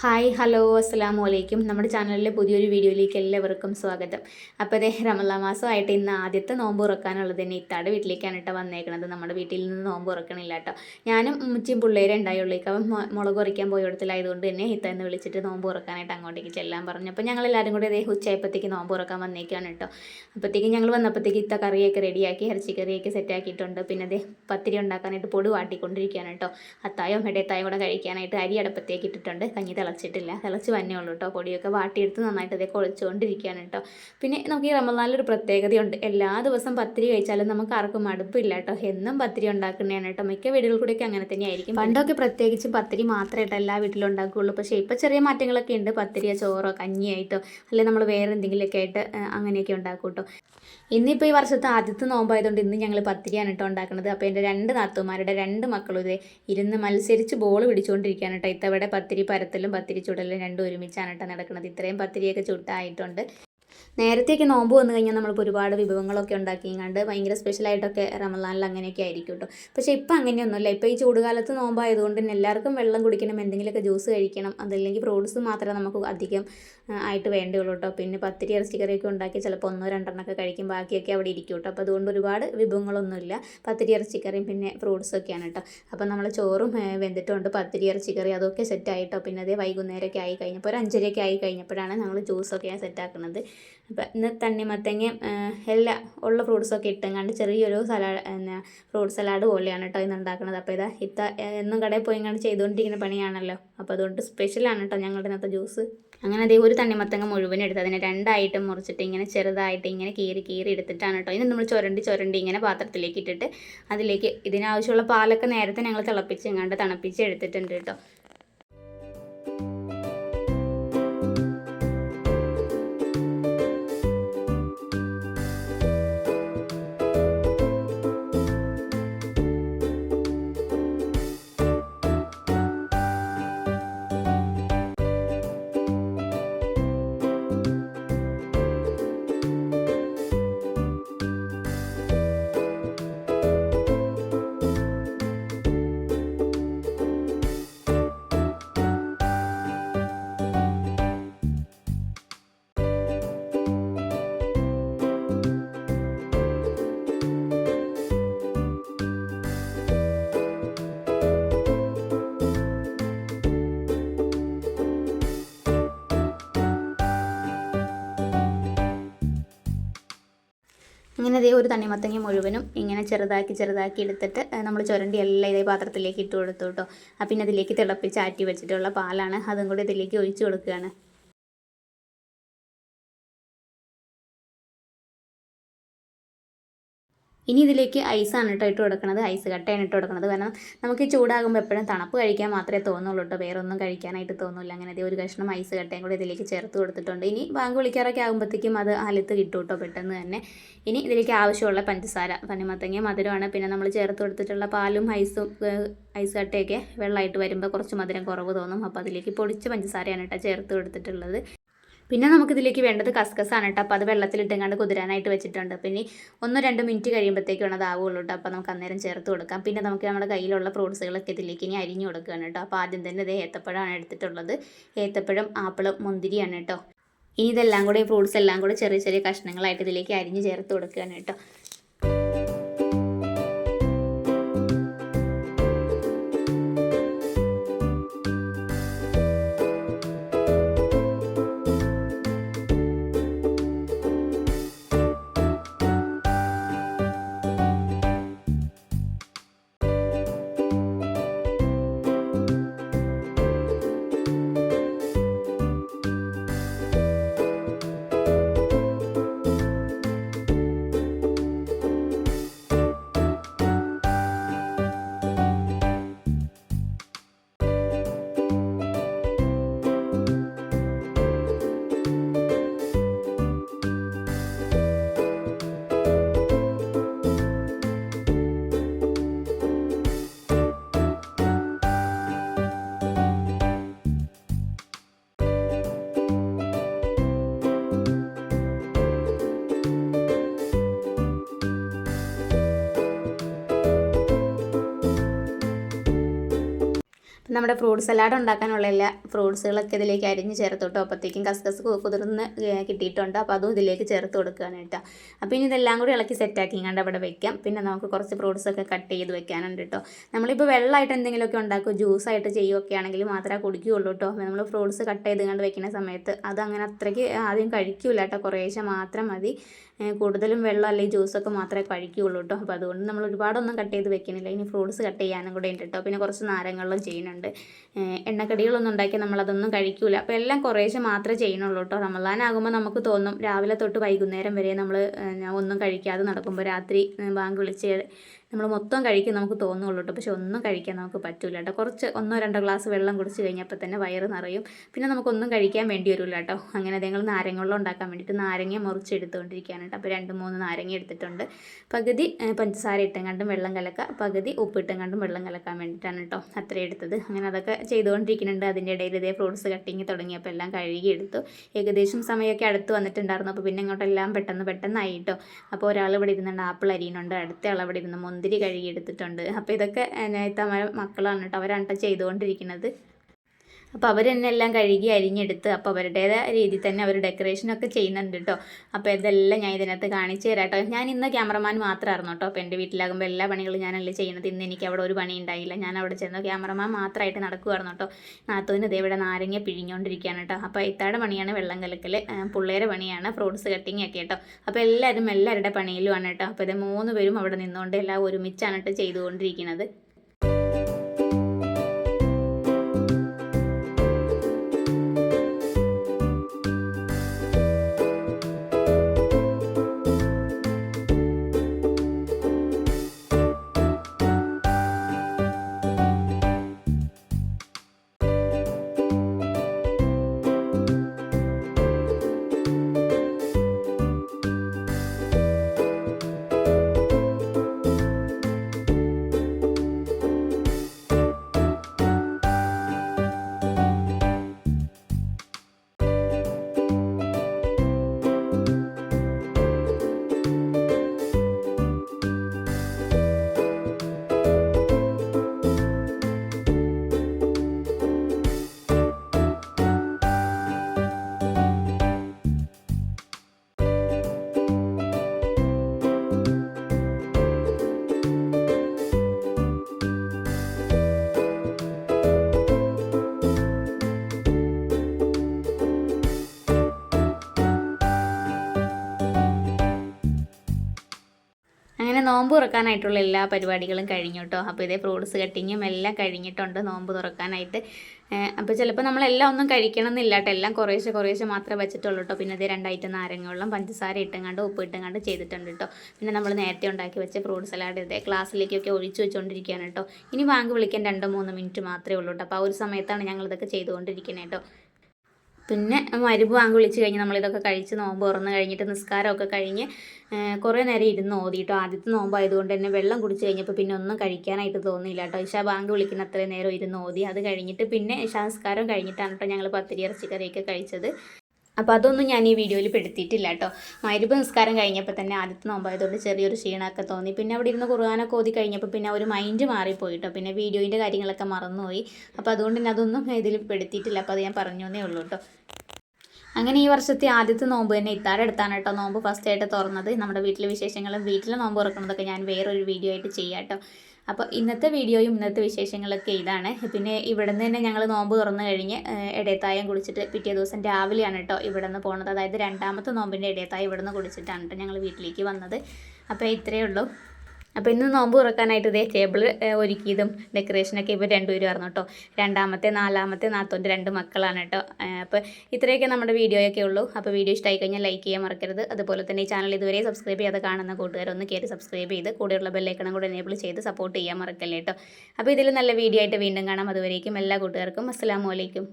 Hi hello അസ്സാം വലൈക്കും നമ്മുടെ ചാനലിലെ പുതിയൊരു വീഡിയോയിലേക്ക് എല്ലാവർക്കും സ്വാഗതം. അപ്പോൾ അതേ റമലാ മാസമായിട്ട് ഇന്ന് ആദ്യത്തെ നോമ്പ് തുറക്കാനുള്ളത് തന്നെ ഇത്താടെ വീട്ടിലേക്കാണ് കേട്ടോ വന്നേക്കണത്. നമ്മുടെ വീട്ടിൽ നിന്ന് നോമ്പ് തുറക്കണില്ല കേട്ടോ. ഞാനും ഉമ്മച്ചിയും പിള്ളേരെ ഉണ്ടായുള്ളൂ അപ്പം മുളക് കുറയ്ക്കാൻ പോയ ഇടത്തിലായതുകൊണ്ട് തന്നെ ഇത്ത എന്ന് വിളിച്ചിട്ട് നോമ്പ് ഉറക്കാനായിട്ട് അങ്ങോട്ടേക്ക് ചെല്ലാൻ പറഞ്ഞു. അപ്പോൾ ഞങ്ങൾ എല്ലാവരും കൂടി അതേ ഉച്ചയായപ്പോഴത്തേക്ക് നോമ്പ് ഉറക്കാൻ വന്നേക്കാണ് കേട്ടോ. അപ്പോഴത്തേക്ക് ഞങ്ങൾ വന്നപ്പോഴത്തേക്ക് ഇത്ത കറിയൊക്കെ റെഡിയാക്കി ഇറച്ചി കറിയൊക്കെ സെറ്റാക്കിയിട്ടുണ്ട്. പിന്നെ അതേ പത്തിരി ഉണ്ടാക്കാനായിട്ട് പൊടി വാട്ടിക്കൊണ്ടിരിക്കുകയാണ് കേട്ടോ. അത്തായും ഇടയത്തായും കൂടെ കഴിക്കാനായിട്ട് അരി അടപ്പത്തേക്ക് ഇട്ടിട്ടുണ്ട് കഞ്ഞി തിളച്ചിട്ടില്ല. തിളച്ച് വന്നേ ഉള്ളൂ കേട്ടോ പൊടിയൊക്കെ വാട്ടിയെടുത്ത് നന്നായിട്ട് അതേ കുഴച്ചുകൊണ്ടിരിക്കുകയാണ് കേട്ടോ പിന്നെ നമുക്ക് ഈ റമദാനിലൊരു പ്രത്യേകതയുണ്ട്. എല്ലാ ദിവസം പത്തിരി കഴിച്ചാലും നമുക്ക് ആർക്കും മടുപ്പില്ല കേട്ടോ എന്നും പത്തിരി ഉണ്ടാക്കുന്നതാണ് കേട്ടോ മിക്ക വീടുകളിൽ കൂടെയൊക്കെ അങ്ങനെ തന്നെയായിരിക്കും പണ്ടൊക്കെ പ്രത്യേകിച്ച് പത്തിരി മാത്രമേ മാത്രമായിട്ട് എല്ലാ വീട്ടിലും ഉണ്ടാക്കുകയുള്ളൂ. പക്ഷേ ഇപ്പോൾ ചെറിയ മാറ്റങ്ങളൊക്കെ ഉണ്ട്. പത്തിരിയോ ചോറോ കഞ്ഞിയായിട്ടോ അല്ലെങ്കിൽ നമ്മൾ വേറെ എന്തെങ്കിലുമൊക്കെ ആയിട്ട് അങ്ങനെയൊക്കെ ഉണ്ടാക്കും കേട്ടോ ഇന്നിപ്പോൾ ഈ വർഷത്തെ ആദ്യത്തെ നോമ്പായതുകൊണ്ട് ഇന്ന് ഞങ്ങൾ പത്തിരിയാണ് കേട്ടോ ഉണ്ടാക്കുന്നത്. അപ്പോൾ എന്റെ രണ്ട് നാത്തുമാരുടെ രണ്ട് മക്കളും ഇതേ ഇരുന്ന് മത്സരിച്ച് ബോൾ പിടിച്ചുകൊണ്ടിരിക്കുകയാണ് കേട്ടോ ഇത്തവണ പത്തിരി പരത്തലും പത്തിരി ചുടലും രണ്ടും ഒരുമിച്ചാണ് കേട്ടോ നടക്കുന്നത് ഇത്രയും പത്തിരിയൊക്കെ ചുട്ടായിട്ടുണ്ട്. നേരത്തെയൊക്കെ നോമ്പ് വന്നു കഴിഞ്ഞാൽ നമ്മളിപ്പോൾ ഒരുപാട് വിഭവങ്ങളൊക്കെ ഉണ്ടാക്കി കണ്ട് ഭയങ്കര സ്പെഷ്യലായിട്ടൊക്കെ റമലാനിൽ അങ്ങനെയൊക്കെ ആയിരിക്കും കേട്ടോ പക്ഷേ ഇപ്പം അങ്ങനെയൊന്നുമില്ല. ഇപ്പോൾ ഈ ചൂടുകാലത്ത് നോമ്പായതുകൊണ്ട് തന്നെ എല്ലാവർക്കും വെള്ളം കുടിക്കണം എന്തെങ്കിലുമൊക്കെ ജ്യൂസ് കഴിക്കണം അതല്ലെങ്കിൽ ഫ്രൂട്ട്സ് മാത്രമേ നമുക്ക് അധികം ആയിട്ട് വേണ്ടിയുള്ളൂ കേട്ടോ. പിന്നെ പത്തിരി ഇറച്ചി കറിയൊക്കെ ഉണ്ടാക്കി ചിലപ്പോൾ ഒന്നോ രണ്ടെണ്ണമൊക്കെ കഴിക്കും ബാക്കിയൊക്കെ അവിടെ ഇരിക്കും കേട്ടോ. അപ്പോൾ അതുകൊണ്ട് ഒരുപാട് വിഭവങ്ങളൊന്നുമില്ല. പത്തിരി ഇറച്ചിക്കറിയും പിന്നെ ഫ്രൂട്ട്സൊക്കെയാണ് കേട്ടോ. അപ്പോൾ നമ്മൾ ചോറും വെന്തിട്ടുണ്ട്. പത്തിരി ഇറച്ചിക്കറി അതൊക്കെ സെറ്റായിട്ടോ. പിന്നെ അതേ വൈകുന്നേരമൊക്കെ ആയി കഴിഞ്ഞപ്പോൾ ഒരു അഞ്ചരയൊക്കെ ആയി കഴിഞ്ഞപ്പോഴാണ് ഞങ്ങൾ ജ്യൂസൊക്കെ സെറ്റാക്കുന്നത്. അപ്പോൾ ഇന്ന് തണ്ണിമത്തങ്ങയും എല്ലാ ഉള്ള ഫ്രൂട്ട്സൊക്കെ ഇട്ടെങ്ങാണ്ട് ചെറിയൊരു സലാഡ് എന്നാ ഫ്രൂട്ട് സലാഡ് പോലെയാണ് കേട്ടോ ഇന്ന് ഉണ്ടാക്കുന്നത് അപ്പോൾ ഇതാ ഇത്ത എന്നും കടയിൽ പോയി ഇങ്ങോട്ട് ചെയ്തുകൊണ്ടിരിക്കുന്ന പണിയാണല്ലോ. അപ്പോൾ അതുകൊണ്ട് സ്പെഷ്യലാണ് കേട്ടോ ഞങ്ങളുടെ ഇന്നത്തെ ജ്യൂസ് അങ്ങനെ അതേ ഒരു തണ്ണിമത്തങ്ങ മുഴുവൻ എടുത്ത് അതിനെ രണ്ടായിട്ട് മുറിച്ചിട്ട് ഇങ്ങനെ ചെറുതായിട്ട് ഇങ്ങനെ കീറി കീറി എടുത്തിട്ടാണ് കേട്ടോ. ഇത് നമ്മൾ ചുരണ്ടി ചുരണ്ടി ഇങ്ങനെ പാത്രത്തിലേക്ക് ഇട്ടിട്ട് അതിലേക്ക് ഇതിനാവശ്യമുള്ള പാലൊക്കെ നേരത്തെ ഞങ്ങൾ തിളപ്പിച്ച് ഇങ്ങാണ്ട് തണുപ്പിച്ച് എടുത്തിട്ടുണ്ട് കേട്ടോ. ഇങ്ങനെ ഇതേ ഒരു തണ്ണിമത്തങ്ങ മുഴുവനും ഇങ്ങനെ ചെറുതാക്കി ചെറുതാക്കി എടുത്തിട്ട് നമ്മൾ ചുരണ്ടി എല്ലാം ഇതേ പാത്രത്തിലേക്ക് ഇട്ട് കൊടുത്തു കേട്ടോ. അപ്പം പിന്നെ അതിലേക്ക് തിളപ്പിച്ച് ആറ്റി വെച്ചിട്ടുള്ള പാലാണ്. അതും കൂടി ഇതിലേക്ക് ഒഴിച്ചു കൊടുക്കുകയാണ്. ഇനി ഇതിലേക്ക് ഐസാണ് കേട്ടോ ഇട്ട് കൊടുക്കുന്നത് ഐസ് കട്ടയാണ് ഇട്ട് കൊടുക്കുന്നത് കാരണം നമുക്ക് ചൂടാകുമ്പോൾ എപ്പോഴും തണുപ്പ് കഴിക്കാൻ മാത്രമേ തോന്നുള്ളൂ കേട്ടോ വേറെ ഒന്നും കഴിക്കാനായിട്ട് തോന്നില്ല. അങ്ങനെ ഒരു കഷ്ണം ഐസ് കട്ടയും കൂടി ഇതിലേക്ക് ചേർത്ത് കൊടുത്തിട്ടുണ്ട്. ഇനി ബാങ്ക് വിളിക്കാറൊക്കെ ആകുമ്പോഴത്തേക്കും അത് അലത്ത് കിട്ടും കേട്ടോ പെട്ടെന്ന് തന്നെ. ഇനി ഇതിലേക്ക് ആവശ്യമുള്ള പഞ്ചസാര പനിമത്തങ്ങ മധുരമാണ്. പിന്നെ നമ്മൾ ചേർത്ത് കൊടുത്തിട്ടുള്ള പാലും ഐസും ഐസ് കട്ടയൊക്കെ വെള്ളമായിട്ട് വരുമ്പോൾ കുറച്ച് മധുരം കുറവ് തോന്നും. അപ്പോൾ അതിലേക്ക് പൊടിച്ച പഞ്ചസാരയാണ് കേട്ടോ ചേർത്ത് കൊടുത്തിട്ടുള്ളത്. പിന്നെ നമുക്കിതിലേക്ക് വേണ്ടത് കസ്കസാണ് കേട്ടോ അപ്പോൾ അത് വെള്ളത്തിലിട്ടെങ്ങാണ്ട് കുതിരാനായിട്ട് വെച്ചിട്ടുണ്ട്. പിന്നെ ഒന്നോ രണ്ടോ മിനിറ്റ് കഴിയുമ്പോഴത്തേക്കാണ് ആവുള്ളൂ കേട്ടോ അപ്പോൾ നമുക്ക് അന്നേരം ചേർത്ത് കൊടുക്കാം. പിന്നെ നമുക്ക് നമ്മുടെ കയ്യിലുള്ള ഫ്രൂട്ട്സുകളൊക്കെ ഇതിലേക്ക് ഇനി അരിഞ്ഞു കൊടുക്കുകയാണ് കേട്ടോ അപ്പോൾ ആദ്യം തന്നെ ഇത് ഏത്തപ്പഴമാണ് എടുത്തിട്ടുള്ളത്. ഏത്തപ്പഴം ആപ്പിളും മുന്തിരിയാണ് കേട്ടോ ഇനി ഇതെല്ലാം കൂടി ഫ്രൂട്ട്സ് എല്ലാം കൂടി ചെറിയ ചെറിയ കഷ്ണങ്ങളായിട്ട് ഇതിലേക്ക് അരിഞ്ഞ് ചേർത്ത് കൊടുക്കുകയാണ് കേട്ടോ നമ്മുടെ ഫ്രൂട്ട് സലാഡ് ഉണ്ടാക്കാനുള്ള എല്ലാ ഫ്രൂട്ട്സുകളൊക്കെ ഇതിലേക്ക് അരിഞ്ഞ് ചേർത്ത് കേട്ടോ അപ്പോഴത്തേക്കും കസ്കസ് കുതിർന്ന് കിട്ടിയിട്ടുണ്ട്. അപ്പോൾ അതും ഇതിലേക്ക് ചേർത്ത് കൊടുക്കുകയാണ് കേട്ടോ. അപ്പോൾ ഇനി ഇതെല്ലാം കൂടി ഇളക്കി സെറ്റാക്കി കണ്ട് അവിടെ വെക്കാം. പിന്നെ നമുക്ക് കുറച്ച് ഫ്രൂട്ട്സൊക്കെ കട്ട് ചെയ്ത് വെക്കാനുണ്ട് കേട്ടോ. നമ്മളിപ്പോൾ വെള്ളമായിട്ട് എന്തെങ്കിലുമൊക്കെ ഉണ്ടാക്കും ജ്യൂസായിട്ട് ചെയ്യുകയൊക്കെ ആണെങ്കിൽ മാത്രമേ കുടിക്കുകയുള്ളൂ കേട്ടോ. നമ്മൾ ഫ്രൂട്ട്സ് കട്ട് ചെയ്ത് കണ്ട് വെക്കുന്ന സമയത്ത് അത് അങ്ങനെ അത്രയ്ക്ക് ആദ്യം കഴിക്കില്ല കേട്ടോ. കുറേശ്ശെ മാത്രം മതി. കൂടുതലും വെള്ളം അല്ലെങ്കിൽ ജ്യൂസൊക്കെ മാത്രമേ കഴിക്കുകയുള്ളൂ കേട്ടോ. അപ്പോൾ അതുകൊണ്ട് നമ്മൾ ഒരുപാടൊന്നും കട്ട് ചെയ്ത് വെക്കുന്നില്ല. ഇനി ഫ്രൂട്ട്സ് കട്ട് ചെയ്യാനും കൂടെ ഉണ്ട് കേട്ടോ. പിന്നെ കുറച്ച് നാരങ്ങളും ചെയ്യുന്നുണ്ട്. എണ്ണക്കടികളൊന്നും ഉണ്ടാക്കി നമ്മളതൊന്നും കഴിക്കൂല. അപ്പോൾ എല്ലാം കുറേശ്ശെ മാത്രമേ ചെയ്യുന്നുള്ളൂ കേട്ടോ. റമദാനാകുമ്പോൾ നമുക്ക് തോന്നും രാവിലെ തൊട്ട് വൈകുന്നേരം വരെ നമ്മൾ ഒന്നും കഴിക്കാതെ നടക്കുമ്പോൾ രാത്രി ബാങ്ക് വിളിച്ച് നമ്മൾ മൊത്തം കഴിക്കും നമുക്ക് തോന്നുള്ളൂ കേട്ടോ പക്ഷെ ഒന്നും കഴിക്കാൻ നമുക്ക് പറ്റില്ല കേട്ടോ കുറച്ച് ഒന്നോ രണ്ടോ ഗ്ലാസ് വെള്ളം കുടിച്ച് കഴിഞ്ഞപ്പോൾ തന്നെ വയറ് നിറയും. പിന്നെ നമുക്കൊന്നും കഴിക്കാൻ വേണ്ടി വരില്ല കേട്ടോ അങ്ങനെ നാരങ്ങ വെള്ളം ഉണ്ടാക്കാൻ വേണ്ടിയിട്ട് നാരങ്ങ മുറിച്ചെടുത്തുകൊണ്ടിരിക്കുകയാണ് കേട്ടോ അപ്പോൾ രണ്ട് മൂന്ന് നാരങ്ങ എടുത്തിട്ടുണ്ട്. പകുതി പഞ്ചസാര ഇട്ടും കണ്ടും വെള്ളം കലക്കുക. പകുതി ഉപ്പിട്ടും കണ്ടും വെള്ളം കലക്കാൻ വേണ്ടിയിട്ടാണ് കേട്ടോ അത്രയും എടുത്തത്. അങ്ങനെ അതൊക്കെ ചെയ്തുകൊണ്ടിരിക്കുന്നുണ്ട്. അതിന്റെ ഇടയിൽ ഇതേ ഫ്രൂട്ട്സ് കട്ടിങ് തുടങ്ങിയപ്പോൾ എല്ലാം കഴുകി എടുത്തു. ഏകദേശം സമയമൊക്കെ അടുത്ത് വന്നിട്ടുണ്ടായിരുന്നു. അപ്പോൾ പിന്നെ ഇങ്ങോട്ടെല്ലാം പെട്ടെന്ന് പെട്ടെന്നായി കേട്ടോ അപ്പോൾ ഒരാൾ ഇവിടെ ഇരുന്നുണ്ട്. ആപ്പിൾ അരിയുന്നുണ്ട്. അടുത്ത ആൾ ഇവിടെ ഇരുന്ന്. മുന്തിരി കഴുകിയെടുത്തിട്ടുണ്ട്. അപ്പോൾ ഇതൊക്കെ തമര മക്കളാണ് കേട്ടോ അവരാണ് കേട്ടോ ചെയ്തുകൊണ്ടിരിക്കുന്നത്. അപ്പോൾ അവർ തന്നെ എല്ലാം കഴുകി അരിഞ്ഞെടുത്ത് അപ്പോൾ അവരുടേതായ രീതിയിൽ തന്നെ അവർ ഡെക്കറേഷനൊക്കെ ചെയ്യുന്നുണ്ട് കേട്ടോ അപ്പോൾ ഇതെല്ലാം ഞാൻ ഇതിനകത്ത് കാണിച്ചു തരാം കേട്ടോ ഞാൻ ഇന്ന് ക്യാമറമാൻ മാത്രമായിരുന്നു കേട്ടോ അപ്പോൾ എന്റെ വീട്ടിലാകുമ്പോൾ എല്ലാ പണികളും ഞാനല്ലേ ചെയ്യുന്നത്. ഇന്ന് എനിക്ക് അവിടെ ഒരു പണി ഉണ്ടായില്ല. ഞാൻ അവിടെ ചെന്ന് ക്യാമറമാൻ മാത്രമായിട്ട് നടക്കുമായിരുന്നു കേട്ടോ നാത്തൂന് ഇതേ ഇവിടെ നാരങ്ങ പിഴിഞ്ഞുകൊണ്ടിരിക്കുകയാണ് കേട്ടോ അപ്പോൾ ഇത്താടെ പണിയാണ് വെള്ളം കലക്കൽ പിള്ളേരെ പണിയാണ് ഫ്രൂട്ട്സ് കട്ടിങ് ഒക്കെ കേട്ടോ അപ്പോൾ എല്ലാവരും എല്ലാവരുടെ പണിയിലുമാണ് കേട്ടോ അപ്പോൾ ഇത് മൂന്ന് പേരും അവിടെ നിന്നുകൊണ്ട് എല്ലാം ഒരുമിച്ചാണ് കേട്ടോ ചെയ്തുകൊണ്ടിരിക്കുന്നത്. നോമ്പ് തുറക്കാനായിട്ടുള്ള എല്ലാ പരിപാടികളും കഴിഞ്ഞു കേട്ടോ അപ്പോൾ ഇതേ ഫ്രൂട്ട്സ് കട്ടിങ്ങും എല്ലാം കഴിഞ്ഞിട്ടുണ്ട് നോമ്പ് തുറക്കാനായിട്ട്. അപ്പോൾ ചിലപ്പോൾ നമ്മളെല്ലാം ഒന്നും കഴിക്കണം എന്നില്ല കേട്ടോ എല്ലാം കുറേശ്ശെ കുറേശ്ശെ മാത്രമേ വെച്ചിട്ടുള്ളൂ കേട്ടോ പിന്നെ ഇത് രണ്ടായിട്ട് നാരങ്ങ വെള്ളം പഞ്ചസാര ഇട്ടുങ്ങാണ്ട് ഉപ്പ് ഇട്ടുങ്ങാണ്ട് ചെയ്തിട്ടുണ്ട് കേട്ടോ പിന്നെ നമ്മൾ നേരത്തെ ഉണ്ടാക്കി വെച്ച ഫ്രൂട്ട് സലാഡ് ഇതേ ക്ലാസ്സിലേക്കൊക്കെ ഒഴിച്ചു വെച്ചുകൊണ്ടിരിക്കുകയാണ് കേട്ടോ ഇനി ബാങ്ക് വിളിക്കാൻ രണ്ടോ മൂന്നോ മിനിറ്റ് മാത്രമേ ഉള്ളൂ കേട്ടോ അപ്പോൾ ആ ഒരു സമയത്താണ് ഞങ്ങളിതൊക്കെ ചെയ്തുകൊണ്ടിരിക്കുന്നത് കേട്ടോ പിന്നെ മരുഭ് വാങ്ങി വിളിച്ച് കഴിഞ്ഞ് നമ്മളിതൊക്കെ കഴിച്ച് നോമ്പ് തുറന്ന് കഴിഞ്ഞിട്ട് നിസ്കാരമൊക്കെ കഴിഞ്ഞ് കുറേ നേരം ഇരുന്ന് ഓതി കേട്ടോ ആദ്യത്തെ നോമ്പായതുകൊണ്ട് തന്നെ വെള്ളം കുടിച്ച് കഴിഞ്ഞപ്പോൾ പിന്നെ ഒന്നും കഴിക്കാനായിട്ട് തോന്നിയില്ല കേട്ടോ ഇഷ ബാങ്ക് വിളിക്കുന്ന അത്രയും നേരം ഇരുന്ന് ഓതി. അത് കഴിഞ്ഞിട്ട് പിന്നെ ഇഷാ നിസ്കാരം കഴിഞ്ഞിട്ടാണ് കേട്ടോ ഞങ്ങൾ പത്തിരി ഇറച്ചിക്കറിയൊക്കെ കഴിച്ചത്. അപ്പോൾ അതൊന്നും ഞാൻ ഈ വീഡിയോയിൽ പെടുത്തിയിട്ടില്ല കേട്ടോ. മരുവ് നിസ്കാരം കഴിഞ്ഞപ്പോൾ തന്നെ ആദ്യത്തെ നോമ്പായതുകൊണ്ട് ചെറിയൊരു ക്ഷീണമൊക്കെ തോന്നി. പിന്നെ അവിടെ ഇരുന്ന് കുറുവാനൊക്കെ ഓതി കഴിഞ്ഞപ്പോൾ പിന്നെ ഒരു മൈൻഡ് മാറിപ്പോയി കേട്ടോ. പിന്നെ വീഡിയോയിന്റെ കാര്യങ്ങളൊക്കെ മറന്നുപോയി. അപ്പോൾ അതുകൊണ്ട് തന്നെ അതൊന്നും ഇതിൽ പെടുത്തിയിട്ടില്ല അപ്പോൾ അത് ഞാൻ പറഞ്ഞു ഉള്ളൂ കേട്ടോ. അങ്ങനെ ഈ വർഷത്തെ ആദ്യത്തെ നോമ്പ് തന്നെ ഇത്താരെടുത്താണ് കേട്ടോ. നോമ്പ് ഫസ്റ്റ് ആയിട്ട് തുറന്നത്. നമ്മുടെ വീട്ടിലെ വിശേഷങ്ങളും വീട്ടിലെ നോമ്പ് തുറക്കുന്നതൊക്കെ ഞാൻ വേറൊരു വീഡിയോ ആയിട്ട് ചെയ്യാം കേട്ടോ. അപ്പോൾ ഇന്നത്തെ വീഡിയോയും ഇന്നത്തെ വിശേഷങ്ങളൊക്കെ ഇതാണ്. പിന്നെ ഇവിടുന്ന് തന്നെ ഞങ്ങൾ നോമ്പ് തുറന്നു കഴിഞ്ഞ് ഇടയത്തായം കുടിച്ചിട്ട് പിറ്റേ ദിവസം രാവിലെയാണ് കേട്ടോ ഇവിടെ പോണത്. അതായത് രണ്ടാമത്തെ നോമ്പിന്റെ ഇടയത്തായം ഇവിടുന്ന് കുടിച്ചിട്ടാണ് കേട്ടോ ഞങ്ങൾ വീട്ടിലേക്ക് വന്നത്. അപ്പോൾ ഇത്രയേ ഉള്ളൂ. അപ്പോൾ ഇന്ന് നോമ്പ് തുറക്കാനായിട്ട് ഇതേ ടേബിൾ ഒരുക്കിയതും ഡെക്കറേഷനൊക്കെ ഇവർ രണ്ടുപേരും ആയിരുന്നു കേട്ടോ. രണ്ടാമത്തെ നാലാമത്തെ നാത്തോന്റെ രണ്ട് മക്കളാണ് കേട്ടോ. അപ്പോൾ ഇത്രയൊക്കെ നമ്മുടെ വീഡിയോയൊക്കെ ഉള്ളൂ. അപ്പോൾ വീഡിയോ ഇഷ്ടമായി കഴിഞ്ഞാൽ ലൈക്ക് ചെയ്യാൻ മറക്കരുത്. അതുപോലെ തന്നെ ഈ ചാനൽ ഇതുവരെ സബ്സ്ക്രൈബ് ചെയ്യാതെ കാണുന്ന കൂട്ടുകാരൊന്ന് കയറി സബ്സ്ക്രൈബ് ചെയ്ത് കൂടെയുള്ള ബെല്ലൈക്കണം കൂടെ എനേബിൾ ചെയ്ത് സപ്പോർട്ട് ചെയ്യാൻ മറക്കല്ലേ കേട്ടോ. അപ്പോൾ ഇതിൽ നല്ല വീഡിയോ ആയിട്ട് വീണ്ടും കാണാം. അതുവരേക്കും എല്ലാ കൂട്ടുകാർക്കും അസ്സാം വലൈക്കും